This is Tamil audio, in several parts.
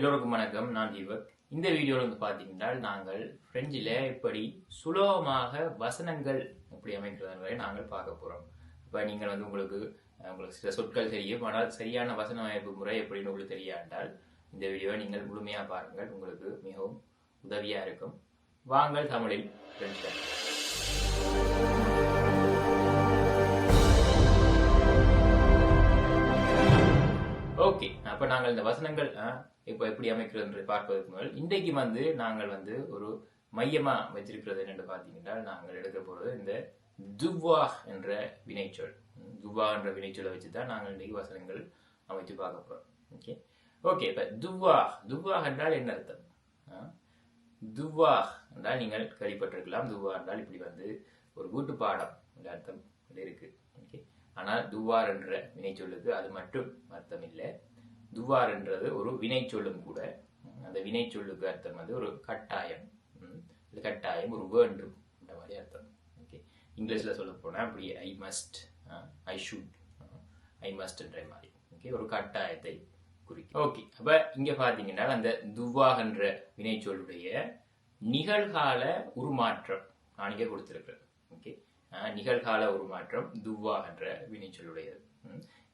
எல்லோருக்கும் வணக்கம் நான் தீபக். இந்த வீடியோவில் வந்து பார்த்தீங்கன்னா நாங்கள் ஃப்ரெஞ்சில் எப்படி சுலபமாக வசனங்கள் எப்படி அமைக்கிறது வரை நாங்கள் பார்க்க போகிறோம் இப்போ நீங்கள் வந்து உங்களுக்கு உங்களுக்கு சில சொற்கள் தெரியும். ஆனால் சரியான வசன அமைப்பு முறை எப்படின்னு உங்களுக்கு தெரியாண்டால் இந்த வீடியோவை நீங்கள் முழுமையாக பாருங்கள். உங்களுக்கு மிகவும் உதவியாக இருக்கும். வாங்கள் தமிழில் ஃப்ரெஞ்சில் ஓகே அப்போ நாங்கள் இந்த வசனங்கள் இப்போ எப்படி அமைக்கிறது என்று பார்ப்பதற்கு முதல் இன்றைக்கு வந்து நாங்கள் வந்து ஒரு மையமா வச்சிருக்கிறது என்னென்று பார்த்தீங்கன்னா நாங்கள் எடுக்க போறது இந்த துவா என்ற வினைச்சொல். துவா என்ற வினைச்சொலை வச்சு தான் நாங்கள் இன்றைக்கு வசனங்கள் அமைச்சு பார்க்க போறோம். ஓகே ஓகே இப்போ துவா துவா என்றால் என்ன அர்த்தம்? துவா என்றால் நீங்கள் கேள்விப்பட்டிருக்கலாம். துவா என்றால் இப்படி வந்து ஒரு வீட்டு பாடம் என்ற அர்த்தம் இருக்கு. ஓகே ஆனால் துவார் என்ற வினைச்சொல்லுக்கு அது மட்டும் அர்த்தம் இல்லை. துவார் என்றது ஒரு வினைச்சொல்லும் கூட. அந்த அந்த வினைச்சொல்லுக்கு அர்த்தம் வந்து ஒரு கட்டாயம். கட்டாயம் ஒரு வேண்டும் அந்த மாதிரி அர்த்தம். ஓகே இங்கிலீஷில் சொல்ல போனால் அப்படி I must I should I மஸ்ட்ன்ற மாதிரி. ஓகே ஒரு கட்டாயத்தை குறிக்கும். ஓகே அப்போ இங்கே பார்த்தீங்கன்னா அந்த துவாகன்ற வினைச்சொல்லுடைய நிகழ்கால உருமாற்றம் நான் இங்கே கொடுத்துருக்குறேன் ஓகே நிகழ்கால உருமாற்றம் துவாகன்ற வினைச்சொல்லுடையது.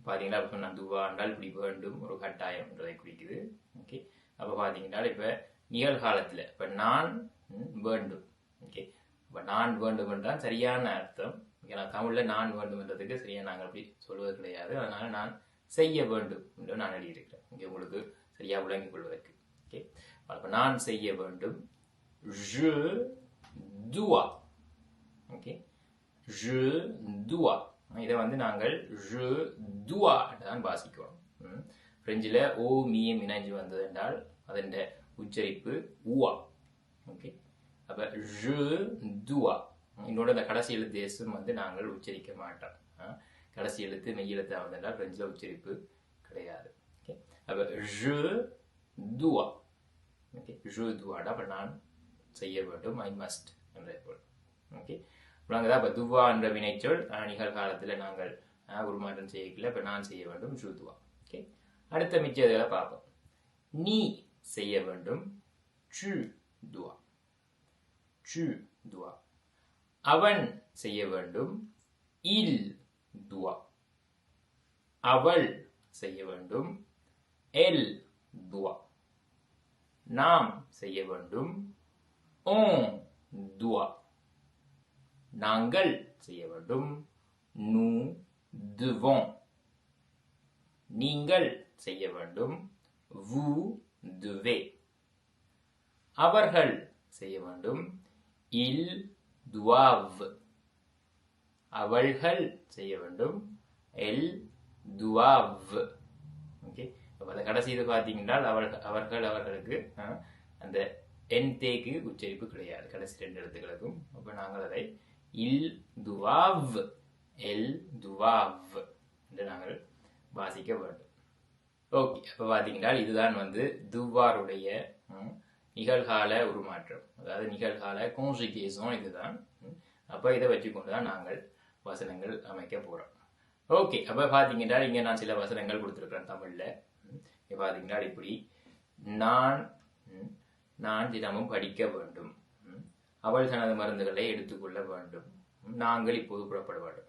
ம். பாத்தீங்களா நான் துவா என்றால் இப்படி வேண்டும் ஒரு கட்டாயம் என்றதை குறிக்குது. ஓகே அப்போ பார்த்தீங்கன்னா இப்போ நிகழ்காலத்தில் இப்போ நான் வேண்டும். ஓகே இப்போ நான் வேண்டும் என்றால் சரியான அர்த்தம். ஏன்னா தமிழில் நான் வேண்டும் என்றதுக்கு சரியாக நாங்கள் அப்படி சொல்வது கிடையாது. அதனால் நான் செய்ய வேண்டும் என்று நான் எழுதியிருக்கிறேன். இங்கே உங்களுக்கு சரியாக விளங்கிக் கொள்வதற்கு. ஓகே அப்போ நான் செய்ய வேண்டும். Je dois. Okay je dois. இதை வந்து நாங்கள் ழு துவா தான் வாசிக்கிறோம். பிரெஞ்சில் ஓ மீயம் இணைஞ்சு வந்தது என்றால் அதன் உச்சரிப்பு உவா. ஓகே. அப்போ ழு துவா. இன்னொட இந்த கடைசி எழுத்து தேசம் வந்து நாங்கள் உச்சரிக்க மாட்டோம். கடைசி எழுத்து மெய் எழுத்து வந்தால் பிரெஞ்சில் உச்சரிப்பு கிடையாது. ஓகே. அப்போ ழு துவா. ஓகே. je துவாடா அப்போ நான் செய்ய வேண்டும். ஐ மஸ்ட் என்ற பொருள். ஓகே. விளங்குதா இப்போ துவா என்ற வினைச்சொல் நிகழ்காலத்தில் நாங்கள் உருமாற்றம் செய்யல இப்போ நான் செய்ய வேண்டும் ஜூதுவா ஓகே அடுத்த மிச்ச இதில் பார்ப்போம். நீ செய்ய வேண்டும் சு துவா சு துவா அவன் செய்ய வேண்டும் இல் துவா அவள் செய்ய வேண்டும் எல் துவா நாம் செய்ய வேண்டும் ஓ துவா. நாங்கள் செய்ய வேண்டும். நூ துவோம். நீங்கள் செய்ய வேண்டும். வு துவே. அவர்கள் செய்ய வேண்டும். இல் துவாவ். அவள்கள் செய்ய வேண்டும். எல் துவாவ். ஓகே. அப்போ அந்த கடைசி இது பார்த்தீங்கன்னா அவர்கள் அவர்கள் அவர்களுக்கு அஹ், அந்த என் தேக்கு உச்சரிப்பு கிடையாது. கடைசி ரெண்டு எழுத்துக்களுக்கும். அப்போ நாங்கள் அதை இல் துவாவ் எல் துவாவ் என்று நாங்கள் வாசிக்க வேண்டும். ஓகே அப்போ பார்த்தீங்கன்னா இதுதான் வந்து துவாருடைய நிகழ்கால உருமாற்றம். அதாவது நிகழ்கால கான்ஜுகேஷன் இதுதான். அப்போ இதை வச்சுக்கொண்டு தான் நாங்கள் வசனங்கள் அமைக்க போகிறோம் ஓகே அப்போ பார்த்தீங்கன்னா இங்கே நான் சில வசனங்கள் கொடுத்துருக்குறேன் தமிழில். இங்கே பார்த்தீங்கன்னா இப்படி நான் நான் தினமும் படிக்க வேண்டும். அவள் தனது மருந்துகளை எடுத்துக்கொள்ள வேண்டும். நாங்கள் இப்போது புறப்பட வேண்டும்.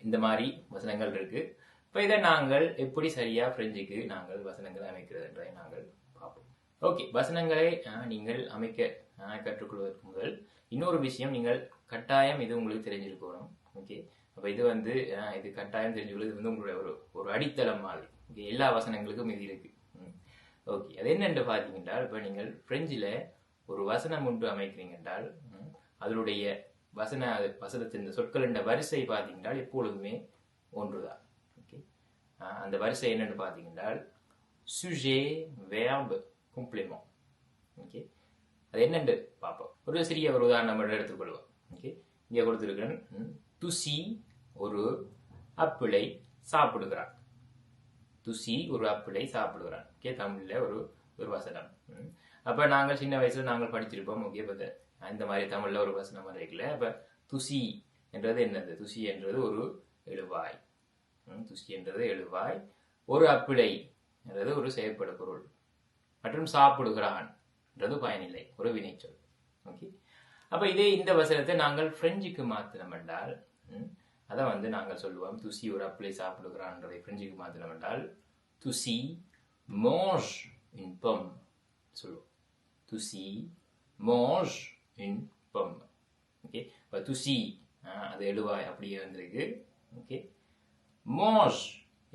இந்த மாதிரி வசனங்கள் இருக்கு. இப்போ இதை நாங்கள் எப்படி சரியா பிரெஞ்சுக்கு நாங்கள் வசனங்களை அமைக்கிறது என்றதை நாங்கள் பார்ப்போம். ஓகே வசனங்களை நீங்கள் அமைக்க கற்றுக்கொள்வதற்கு முதல் இன்னொரு விஷயம் நீங்கள் கட்டாயம் இது உங்களுக்கு தெரிஞ்சிருக்கணும். ஓகே அப்போ இது வந்து இது கட்டாயம் தெரிஞ்சுக்கொள்ள இது வந்து உங்களுடைய ஒரு ஒரு அடித்தளம் மாதிரி. ஓகே எல்லா வசனங்களுக்கும் இது இருக்கு. ம். ஓகே அது என்னென்று பார்த்தீங்கன்னா இப்போ நீங்கள் பிரெஞ்சில் ஒரு வசனம் ஒன்று அமைக்கிறீங்க என்றால் அதனுடைய வசன வசனத்தின் சொற்களின் வரிசை பார்த்தீங்கன்னா எப்பொழுதுமே ஒன்றுதான். ஓகே அந்த வரிசை என்னன்னு பார்த்தீங்கன்றால் சுஜே வேர்ப் complément. ஓகே அது என்னென்று பார்ப்போம். ஒரு சிறிய ஒரு உதாரணம் எடுத்துக்கொள்வோம். ஓகே இங்கே கொடுத்துருக்கிறேன் துசி ஒரு அப்பிளை சாப்பிடுகிறான். துசி ஒரு அப்பிளை சாப்பிடுகிறான். ஓகே தமிழில் ஒரு ஒரு வசனம். ம். அப்ப நாங்கள் சின்ன வயசுல நாங்கள் படிச்சிருப்போம் ஓகே பட் இந்த மாதிரி தமிழ்ல ஒரு வசனம் இருக்குல்ல அப்ப துசி என்றது என்னது? துசி என்றது ஒரு எழுவாய். துசி என்றது எழுவாய். ஒரு அப்பிளை என்றது ஒரு செயற்பட பொருள். மற்றும் சாப்பிடுகிறான் என்றது பயனில்லை. ஒரு வினைச்சொல். ஓகே அப்ப இதே இந்த வசனத்தை நாங்கள் பிரெஞ்சுக்கு மாத்திரம் என்றால் அதை வந்து நாங்கள் சொல்லுவோம். துசி ஒரு அப்பிளை சாப்பிடுகிறான்றதை பிரெஞ்சுக்கு மாத்திரம் என்றால் துசி மோஷ் இன்பம் சொல்லுவோம். துசி mange une pomme. ஓகே இப்போ துசி அது எழுவாய் அப்படியே வந்திருக்கு. ஓகே மோஷ்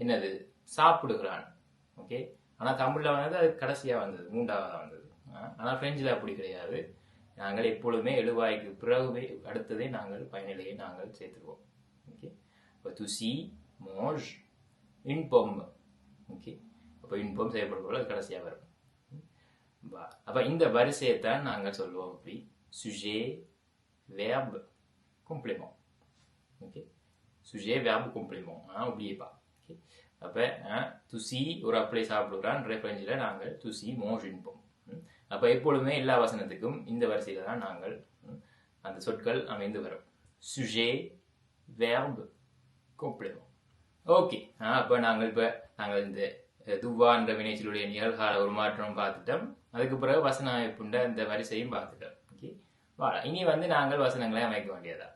என்னது? சாப்பிடுகிறான். ஓகே ஆனால் தமிழில் வந்தது அது கடைசியாக வந்தது மூன்றாவதா வந்தது. ஆனால் ஃப்ரெஞ்சில் அப்படி கிடையாது. நாங்கள் எப்பொழுதுமே எழுவாய்க்கு பிறகுவே அடுத்ததே நாங்கள் பயனிலையை நாங்கள் சேர்த்துருவோம். ஓகே இப்போ துசி மோஷ் இன்பம் ஓகே அப்போ இன்பம் pomme அது கடைசியாக வரும். அப்ப இந்த வரிசையை தான் நாங்கள் சொல்லுவோம் அப்படி சுஜே verbe complément. Ok sujet verbe complément. hein, oubliez pas ok அப்ப hein, துசி ஒரு அப்ளை சாப்பிடுறான் ரெஃபரன்ஸில் நாங்கள் துசி மோஷின்போம் அப்ப எப்பொழுதுமே எல்லா வசனத்துக்கும் இந்த வரிசையில தான் நாங்கள் அந்த சொற்கள் அமைந்து வரும். சுஜே verbe complément. ஓகே அப்ப நாங்கள் இப்ப நாங்கள் இந்த துவான்ற துவா என்ற வினைச்சலுடைய நிகழ்கால உருமாற்றம் பார்த்துட்டோம். அதுக்கு பிறகு வசன அமைப்புண்ட இந்த வரிசையும் பார்த்துட்டோம். ஓகே வாடா இனி வந்து நாங்கள் வசனங்களை அமைக்க வேண்டியதா?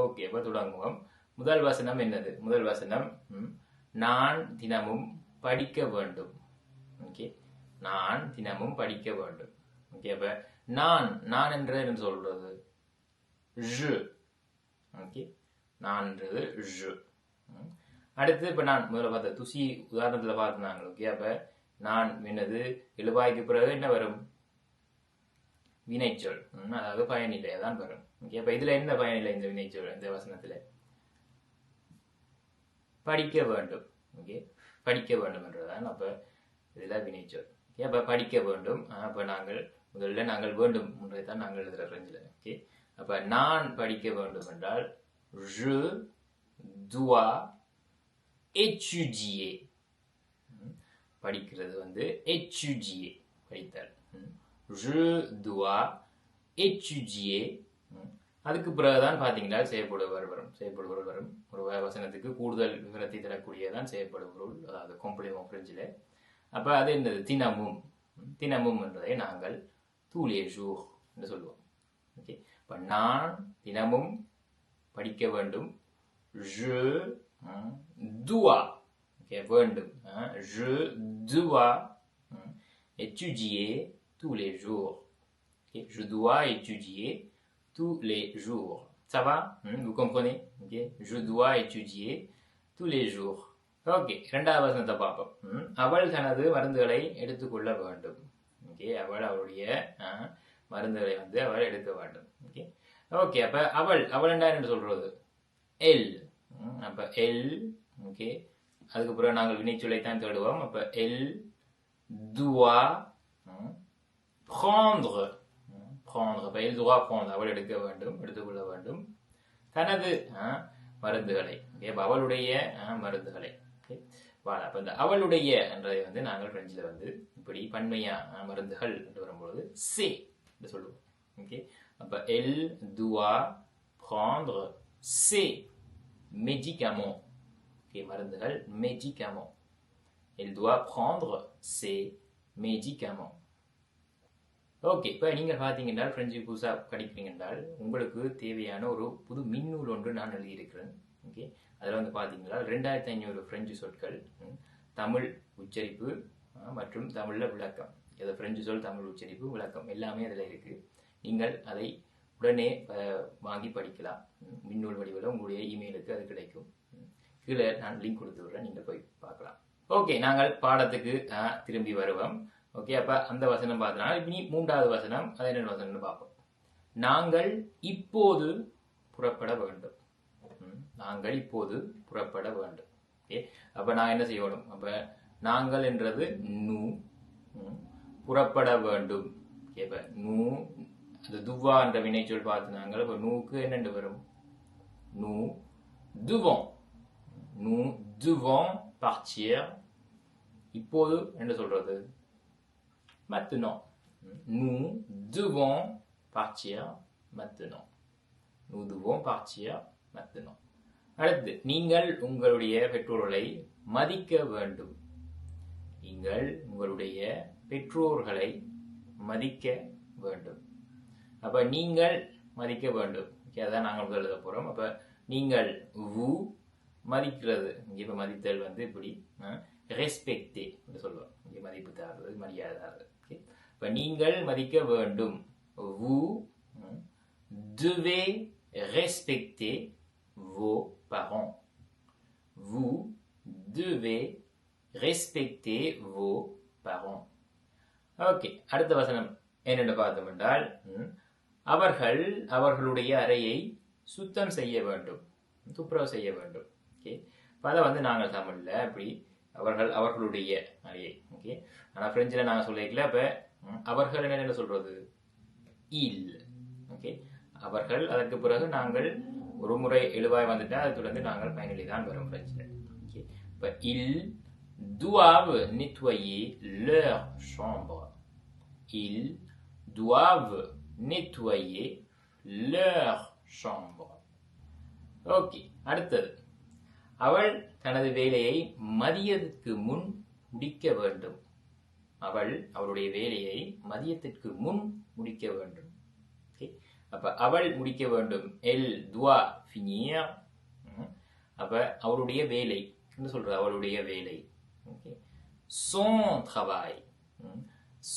ஓகே இப்போ தொடங்குவோம். முதல் வசனம் என்னது? முதல் வசனம் ம், நான் தினமும் படிக்க வேண்டும். ஓகே நான் தினமும் படிக்க வேண்டும். ஓகே அப்ப நான் நான் என்ற என்ன சொல்றது? Je ஓகே நான்ன்றது je அடுத்து இப்ப நான் முதல்ல பார்த்த துசி உதாரணத்துல பார்த்துனாங்க ஓகே அப்போ நான் வினது எழுவாய்க்கு பிறகு என்ன வரும்? வினைச்சொல். அதாவது பயனிலை தான் வரும். ஓகே அப்ப இதுல என்ன பயனில்லை இந்த வினைச்சொல் இந்த வசனத்துல? படிக்க வேண்டும். ஓகே படிக்க வேண்டும் என்றுதான் அப்ப இதுல வினைச்சொல். ஓகே அப்ப படிக்க வேண்டும். அப்ப நாங்கள் முதல்ல நாங்கள் வேண்டும் என்றதை தான் நாங்கள் எழுதுற ரேஞ்சில் ஓகே அப்ப நான் படிக்க வேண்டும் என்றால் je dois étudier. படிக்கிறது வந்து étudier படித்தல் ம். je dois étudier அதுக்கு பிறகுதான் பார்த்தீங்கன்னா செய்யப்படுவர் வரும். செய்யப்படுவர் வரும். ஒரு வசனத்துக்கு கூடுதல் விவரத்தை தரக்கூடியதான் செய்யப்படுபொருள் அதாவது கொம்பளிமோ பிரெஞ்சில் அப்போ அது என்னது? தினமும். தினமும் என்பதை நாங்கள் tous ஷூ என்று சொல்லுவோம். ஓகே. இப்போ நான் தினமும் படிக்க வேண்டும். je dois வேண்டும் hein, je dois ம், étudier tous les jours. Ok, Je dois étudier tous les jours. Ça va Hmm, Vous comprenez? Ok, Je dois étudier tous les jours. Okay இரண்டாவது வசனத்தை பார்ப்போம். ம், அவள் தனது மருந்துகளை எடுத்துக்கொள்ள வேண்டும். ஓகே அவள் அவளுடைய அஹ், மருந்துகளை வந்து அவள் எடுக்க வேண்டும். ஓகே ஓகே அப்ப அவள் அவள் என்ன சொல்றது? எல் ம், அப்ப எல் ஓகே அதுக்கப்புறம் நாங்கள் வினைச்சொல்லை தான் தேடுவோம். அப்ப எல் துவா ம், prendre ம், prendre. அப்ப il prendre. அவள் எடுக்க வேண்டும் எடுத்துக்கொள்ள வேண்டும். தனது மருந்துகளை. okay, அவளுடைய மருந்துகளை. வாழ அப்ப இந்த அவளுடைய என்றதை வந்து நாங்கள் பிரெஞ்சில் வந்து இப்படி பன்மையா மருந்துகள் என்று வரும்பொழுது சே என்று சொல்லுவோம். ஓகே அப்ப எல் துவா prendre சே médicaments மருந்துகள் médicaments. Elle doit prendre ses médicaments. Okay இப்போ நீங்கள் பார்த்தீங்கன்னா ஃப்ரெஞ்சு புதுசாக படிக்கிறீங்க என்றால் உங்களுக்கு தேவையான ஒரு புது மின்னூல் ஒன்று நான் எழுதியிருக்கிறேன். ஓகே அதில் வந்து பார்த்தீங்கன்னா ரெண்டாயிரத்தி ஐநூறு ஃப்ரெஞ்சு சொற்கள் தமிழ் உச்சரிப்பு மற்றும் தமிழில் விளக்கம். இது ஃப்ரெஞ்சு சொல் தமிழ் உச்சரிப்பு விளக்கம். எல்லாமே அதில் இருக்குது நீங்கள் அதை உடனே வாங்கி படிக்கலாம். மின்னூல் வடிவில் உங்களுடைய இமெயிலுக்கு அது கிடைக்கும். கீழே நான் லிங்க் கொடுத்து விடுறேன். நீங்கள் போய் பார்க்கலாம். ஓகே நாங்கள் பாடத்துக்கு ஆ, திரும்பி வருவோம். ஓகே அப்போ அந்த வசனம் பார்த்தனால இனி மூன்றாவது வசனம் அது என்ன வசனம்னு பார்ப்போம். நாங்கள் இப்போது புறப்பட வேண்டும். ம், நாங்கள் இப்போது புறப்பட வேண்டும். ஓகே அப்போ நான் என்ன செய்யணும்? அப்போ நாங்கள் என்றது நூ புறப்பட வேண்டும். ஓகே இப்போ நூ அந்த துவா என்ற வினைச்சொல் பார்த்து நாங்கள் இப்போ நூக்கு என்னென்று வரும்? நூ துவம். நூ துவோம் partir இப்போது என்ன சொல்றது maintenant. Nous devons partir maintenant. Nous devons partir maintenant. அடுத்து நீங்கள் உங்களுடைய பெற்றோர்களை மதிக்க வேண்டும் நீங்கள் உங்களுடைய பெற்றோர்களை மதிக்க வேண்டும் அப்ப நீங்கள் மதிக்க வேண்டும் Okay, அதான் நாங்கள் எழுத போறோம் அப்ப நீங்கள் வு மதிக்கிறது. இங்கே இப்போ மதித்தல் வந்து இப்படி ரெஸ்பெக்டே என்று சொல்லுவோம். இங்கே மதிப்பு தாருவது மரியாதை தாருவது ஓகே இப்போ நீங்கள் மதிக்க வேண்டும். வு devez respecter vos parents. Vous devez respecter vos parents. Okay அடுத்த வசனம். என்னென்னு பார்த்தோம் என்றால் அவர்கள் அவர்களுடைய அறையை சுத்தம் செய்ய வேண்டும். துப்புரவு செய்ய வேண்டும். ஓகே இப்போ அதை வந்து நாங்கள் தமிழில் அப்படி அவர்கள் அவர்களுடைய மலையை ஓகே ஆனால் ஃப்ரெஞ்சில் நாங்கள் சொல்லிக்கல அப்போ அவர்கள் என்ன சொல்றது? இல் ஓகே அவர்கள் அதற்கு பிறகு நாங்கள் ஒரு முறை எழுவாய் வந்துட்டால் அதை தொடர்ந்து நாங்கள் பயனிலை தான் வரும் ஃப்ரெஞ்சில் ஓகே இப்போ இல் துவாவ் nettoyer leur chambre. Ils doivent nettoyer leur chambre. Okay அடுத்தது. அவள் தனது வேலையை மதியத்துக்கு முன் முடிக்க வேண்டும். அவள் அவளுடைய வேலையை மதியத்திற்கு முன் முடிக்க வேண்டும். ஓகே அப்ப அவள் முடிக்க வேண்டும். எல் துவா ஃபினியர் அப்ப அவளுடைய வேலை. என்ன சொல்றது? அவளுடைய வேலை. Okay son travail.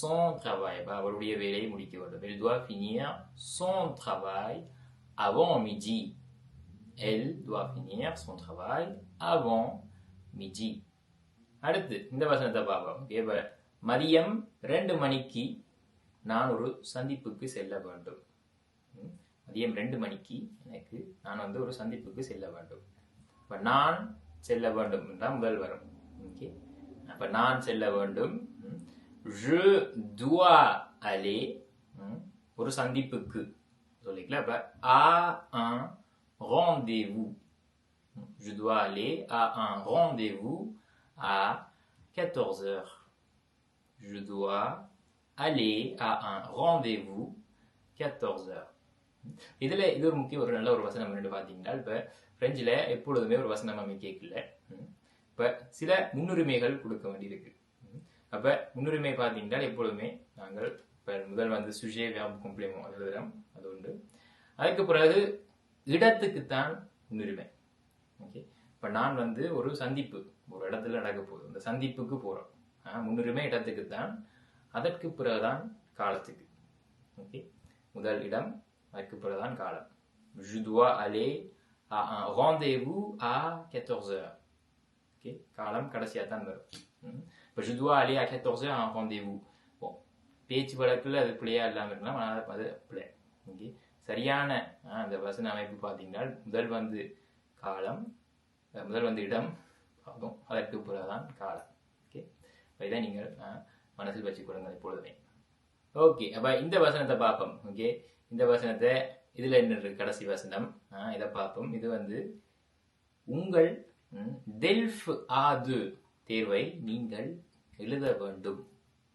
son travail. அவளுடைய வேலையை முடிக்க வேண்டும். Elle doit finir. Son travail. Avant midi. Elle doit finir son travail avant midi. அடுத்து இந்த வசனத்தை பார்ப்போம். மதியம் ரெண்டு மணிக்கு நான் ஒரு சந்திப்புக்கு செல்ல வேண்டும். மதியம் ரெண்டு மணிக்கு எனக்கு நான் வந்து ஒரு சந்திப்புக்கு செல்ல வேண்டும். இப்போ நான் செல்ல வேண்டும் என்றால் முதல் வரும். ஓகே? அப்போ நான் செல்ல வேண்டும். ம். je dois aller ஒரு சந்திப்புக்கு. சொல்லிக்கலாம் அப்போ ஆ ஆ rendez-vous. Je dois aller à un rendez-vous à 14 heures. Je dois aller à un rendez-vous 14 heures. இதில் இது ஒரு முக்கிய ஒரு நல்ல ஒரு வசனம் ரெண்டு பார்த்தீங்கன்னா இப்போ ஃப்ரெஞ்சில் எப்பொழுதுமே ஒரு வசனம் நம்ம கேட்கல. இப்போ சில முன்னுரிமைகள் கொடுக்க வேண்டியிருக்கு. அப்போ முன்னுரிமை பார்த்தீங்கன்னா எப்பொழுதுமே நாங்கள் இப்போ முதல் வந்து சுஜே வியாபம் கும்பிளிமோ எழுதுகிறோம் அது உண்டு. அதுக்கு பிறகு இடத்துக்குத்தான் முன்னுரிமை ஓகே இப்போ நான் வந்து ஒரு சந்திப்பு ஒரு இடத்துல நடக்க போகுது. அந்த சந்திப்புக்கு போகிறோம் ஆஹ், முன்னுரிமை இடத்துக்குத்தான் அதற்கு பிறகுதான் காலத்துக்கு. ஓகே முதல் இடம் அதற்கு பிறகுதான் காலம். Je dois aller à un rendez-vous à 14 okay காலம் கடைசியாக தான் வரும். ம். இப்ப je dois aller à 14 à un rendez-vous. பேச்சு வழக்கில் அது பிள்ளையா இல்லாமல் இருக்கலாம் ஆனால் அது பிள்ளை ஓகே சரியான அந்த வசன அமைப்பு பார்த்தீங்கன்னா முதல் வந்து காலம் முதல் வந்து இடம் ஆகும். அதற்கு பிறகுதான் காலம். ஓகே? இதை நீங்கள் ஆஹ், மனசில் வச்சுக்கொள்ளுங்கள் எப்பொழுதுமே ஓகே அப்ப இந்த வசனத்தை பார்ப்போம். ஓகே? இந்த வசனத்தை இதுல என்ன இருக்கு? கடைசி வசனம். இதை பார்ப்போம். இது வந்து உங்கள் டெல்ஃப் ஆது தேர்வை நீங்கள் எழுத வேண்டும்.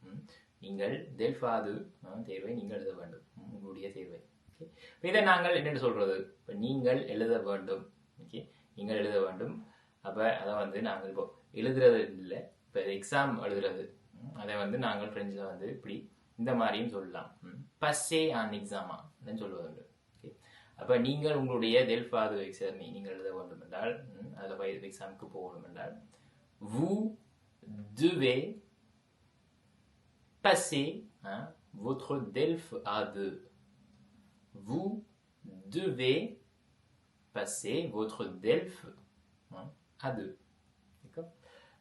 ம், நீங்கள் டெல்ஃப் ஆது தேர்வை நீங்கள் எழுத வேண்டும். உங்களுடைய தேர்வை. இதை நாங்கள் என்னென்னு சொல்கிறது இப்போ நீங்கள் எழுத வேண்டும். ஓகே நீங்கள் எழுத வேண்டும். அப்போ அதை வந்து நாங்கள் இப்போ எழுதுறது இல்லை. இப்போ எக்ஸாம் எழுதுறது. அதை வந்து நாங்கள் ஃப்ரெண்ட்ஸில் வந்து இப்படி இந்த மாதிரியும் சொல்லலாம். பஸ்ஸே ஆன் எக்ஸாமா சொல்லுவாங்க ஓகே அப்போ நீங்கள் உங்களுடைய டெல்ஃபாது எக்ஸாமி நீங்கள் எழுத வேண்டும் என்றால் அதில் அதுல போய் எக்ஸாமுக்கு போகணும் என்றால் vous துவே பஸ்ஸே hein, votre DELF A2 vous devez passer votre DELF hein, A2 D'accord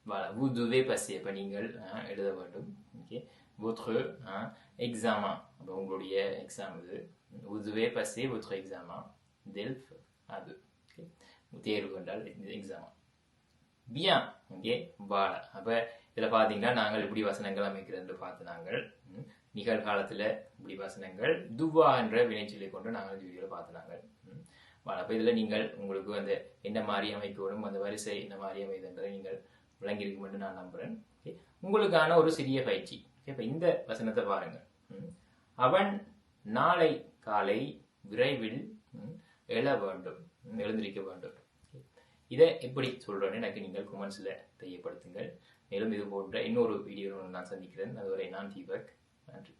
Voilà, vous devez passer, அப்ப நீங்கள் hein, எழுத வேண்டும் ஓகே votre hein, examen அப்ப உங்களுடைய எக்ஸாம் இது vous devez passer votre examen DELF A2 okay தேர்வு என்றால் எக்ஸாம் பியான் ஓகே வாழ அப்ப இதுல பாத்தீங்கன்னா நாங்கள் இப்படி வசனங்கள் அமைக்கிறது பார்த்து நாங்கள் ம், நிகழ்காலத்தில் இப்படி வசனங்கள் துவா என்ற வினைச்சொல்லை கொண்டு நாங்கள் இந்த வீடியோவில் பார்த்துனாங்க அப்போ ம், நீங்கள் உங்களுக்கு அந்த என்ன மாதிரி அமைக்கணும் அந்த வரிசை என்ன மாதிரி அமைதுன்றதை நீங்கள் விளங்கியிருக்கும் என்று நான் நம்புகிறேன் ஓகே. உங்களுக்கான ஒரு சிறிய பயிற்சி. ஓகே இந்த வசனத்தை பாருங்கள். அவன் நாளை காலை விரைவில் எழ வேண்டும் எழுந்திருக்க வேண்டும். இதை எப்படி சொல்கிறேன்னு எனக்கு நீங்கள் குமன்ஸில் தெரியப்படுத்துங்கள். மேலும் இது போன்ற இன்னொரு வீடியோ நான் சந்திக்கிறேன். அதுவரை நான் தீபக். magic